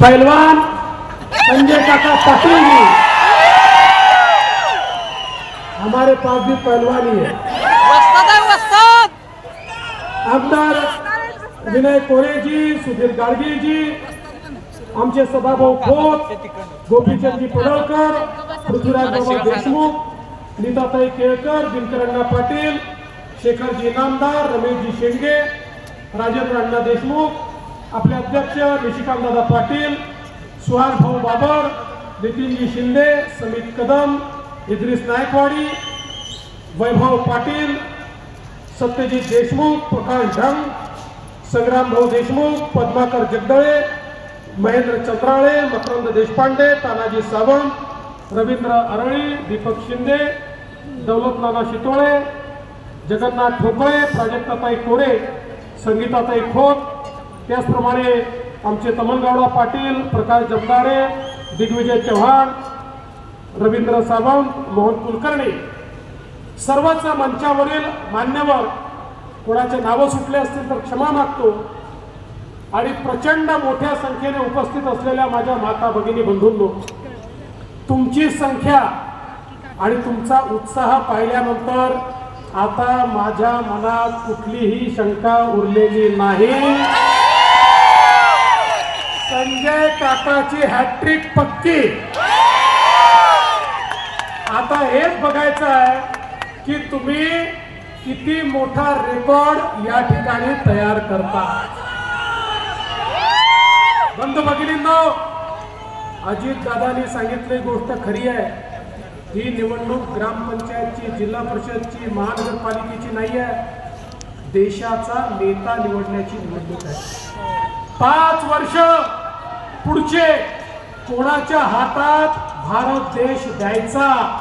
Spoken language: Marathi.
पहलवान संजय काका पाटिल जी। हमारे पास भी पहलवानी है आमदार विनय कोरेजी सुधीर गाडगीजी आमचे सदाभाऊ खोत गोपीचंदजी पडळकर पृथ्वीराज बाबा देशमुख नीताताई केळकर दिनकरण्णा पाटील शेखरजी इनामदार रमेशजी शेंडगे राजेंद्र अण्णा देशमुख आपले अध्यक्ष निशिकांतदादा पाटील सुहास भाऊ बाबर नितीनजी शिंदे समित कदम इद्रिस नायकवाडी वैभव पाटील सत्यजित देशमुख प्रकाश ढंग संग्राम भाऊ देशमुख पद्माकर जगदळे महेंद्र चंद्राळे मकरंद देशपांडे तानाजी सावंत रवींद्र अरळी दीपक शिंदे दौलतनाना शितोळे जगन्नाथ ठोकळे प्राजक्ताताई कोरे संगीताताई खोत त्याचप्रमाणे आमचे तमनगावडा पाटील प्रकाश जमदाडे दिग्विजय चव्हाण रवींद्र सावंत मोहन कुलकर्णी. सर्वच मंचावरील मान्यवर कोणाचे नावं सुटले असतील तर क्षमा मागतो. आणि प्रचंड मोठ्या संख्येने उपस्थित असलेल्या माझ्या माता भगिनी बंधूंनो तुमची संख्या आणि तुमचा उत्साह पाहिल्यानंतर आता माझ्या मनात कुठलीही शंका उरलेली नाही. म्हणजे संजय काकाची हॅट्रिक पक्की. आता हेच बघायचं आहे की तुम्ही किती मोठा रेकॉर्ड या ठिकाणी तयार करता. बंधू भगिनींनो अजित दादानी सांगितली गोष्ट खरी आहे. ही निवडणूक ग्रामपंचायतची जिल्हा परिषदची महानगरपालिकेची नाही आहे. देशाचा नेता निवडण्याची निवडणूक आहे. पाच वर्ष पुढचे कोणाच्या हातात भारत देश द्यायचा?